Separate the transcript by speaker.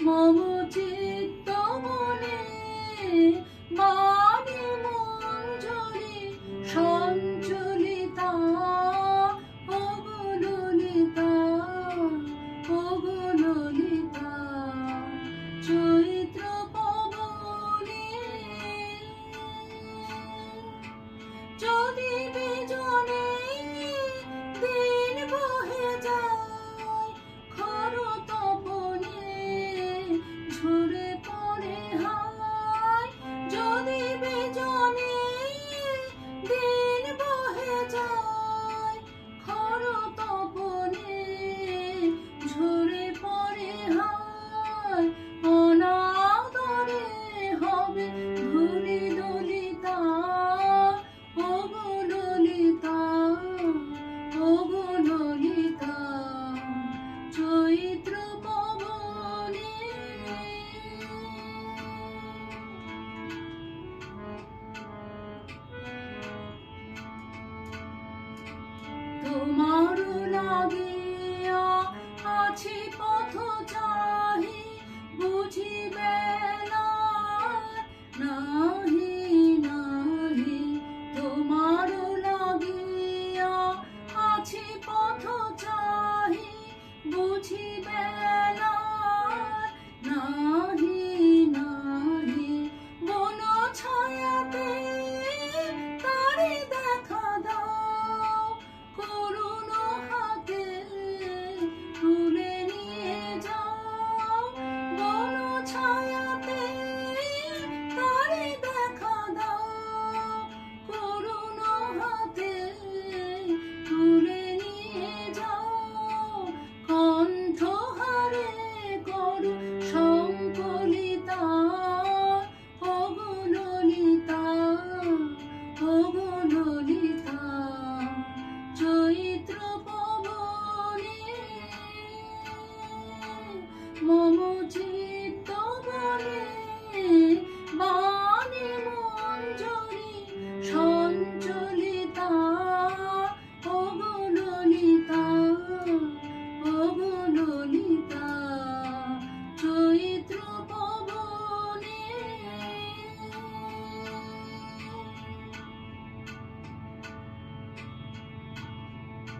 Speaker 1: মম চিত্ত তোমার লাগিয়া আছি পথ চাহি 不尽